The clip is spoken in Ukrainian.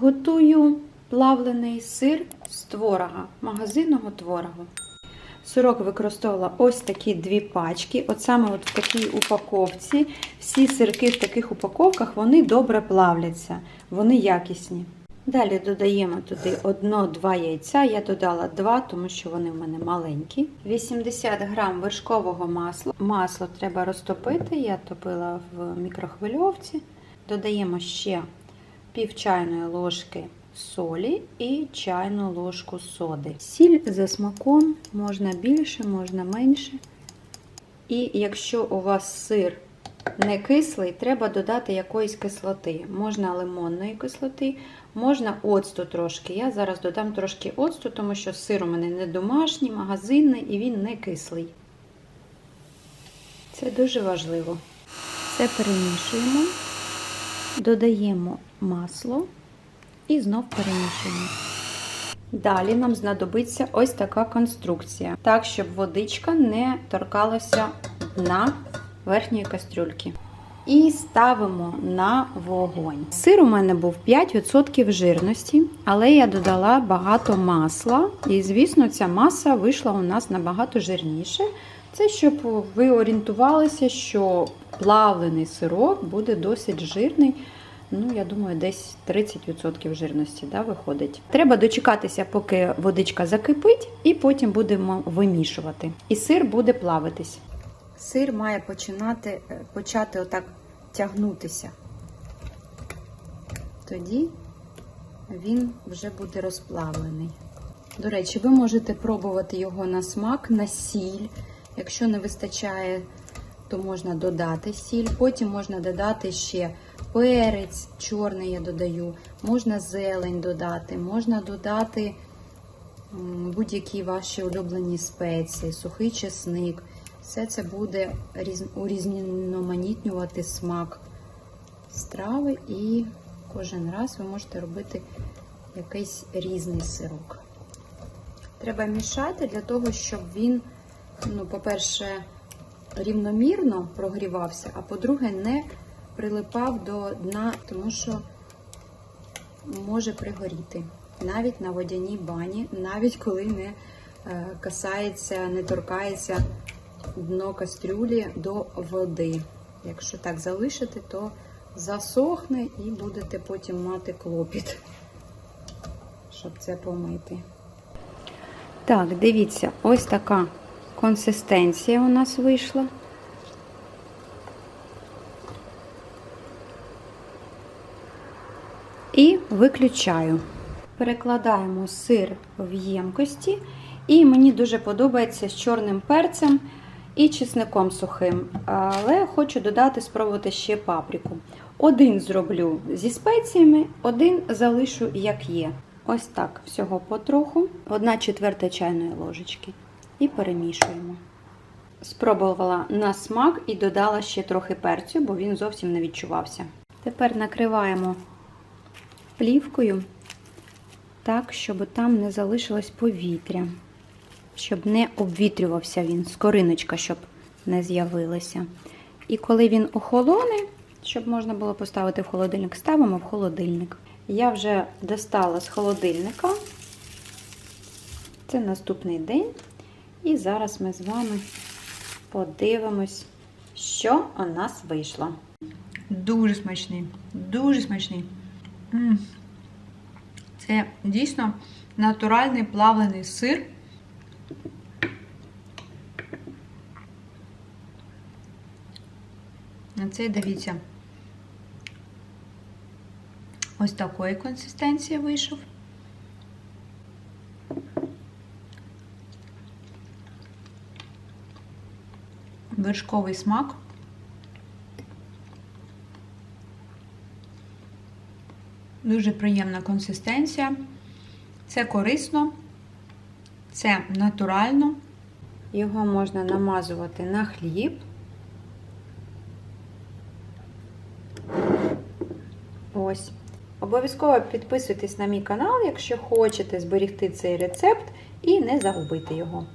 Готую плавлений сир з творога, магазинного творогу. Сирок використовувала ось такі дві пачки. От саме от в такій упаковці. Всі сирки в таких упаковках вони добре плавляться, вони якісні. Далі додаємо туди одно-два яйця. Я додала два, тому що вони в мене маленькі. 80 грам вершкового масла. Масло треба розтопити. Я топила в мікрохвильовці. Додаємо ще пів чайної ложки солі і чайну ложку соди. Сіль за смаком можна більше, можна менше. І якщо у вас сир не кислий, треба додати якоїсь кислоти. Можна лимонної кислоти, можна оцту трошки. Я зараз додам трошки оцту, тому що сир у мене не домашній, магазинний і він не кислий. Це дуже важливо. Все перемішуємо, додаємо масло і знов перемішуємо. Далі нам знадобиться ось така конструкція, так, щоб водичка не торкалася дна верхньої кастрюльки. І ставимо на вогонь. Сир у мене був 5% жирності, але я додала багато масла. І, звісно, ця маса вийшла у нас набагато жирніше. Це щоб ви орієнтувалися, що плавлений сирок буде досить жирний. Ну, я думаю, десь 30% жирності да, виходить. Треба дочекатися, поки водичка закипить, і потім будемо вимішувати. І сир буде плавитись. Сир має починати, е, почати отак тягнутися. Тоді він вже буде розплавлений. До речі, ви можете пробувати його на смак, на сіль. Якщо не вистачає, то можна додати сіль. Потім можна додати ще перець, чорний я додаю, можна зелень додати, можна додати будь-які ваші улюблені спеції, сухий чесник. Все це буде урізноманітнювати смак страви, і кожен раз ви можете робити якийсь різний сирок. Треба мішати для того, щоб він, ну, по-перше, рівномірно прогрівався, а по-друге, не прилипав до дна, тому що може пригоріти. Навіть на водяній бані, навіть коли не е, касається, не торкається дно кастрюлі до води. Якщо так залишити, то засохне і будете потім мати клопіт, щоб це помити. Так, дивіться, ось така консистенція у нас вийшла. І виключаю. Перекладаємо сир в ємкості. І мені дуже подобається з чорним перцем і чесником сухим. Але хочу додати, спробувати ще паприку. Один зроблю зі спеціями, один залишу як є. Ось так, всього потроху, 1 четверта чайної ложечки. І перемішуємо. Спробувала на смак і додала ще трохи перцю, бо він зовсім не відчувався. Тепер накриваємо плівкою так, щоб там не залишилось повітря, щоб не обвітрювався він, скориночка, щоб не з'явилася. І коли він охолоне, щоб можна було поставити в холодильник, ставимо в холодильник. Я вже достала з холодильника. Це наступний день. І зараз ми з вами подивимось, що у нас вийшло. Дуже смачний, дуже смачний. Це дійсно натуральний плавлений сир. На це дивіться. Ось такої консистенції вийшов. Вершковий смак. Дуже приємна консистенція. Це корисно, це натурально. Його можна намазувати на хліб. Ось. Обов'язково підписуйтесь на мій канал, якщо хочете зберегти цей рецепт і не загубити його.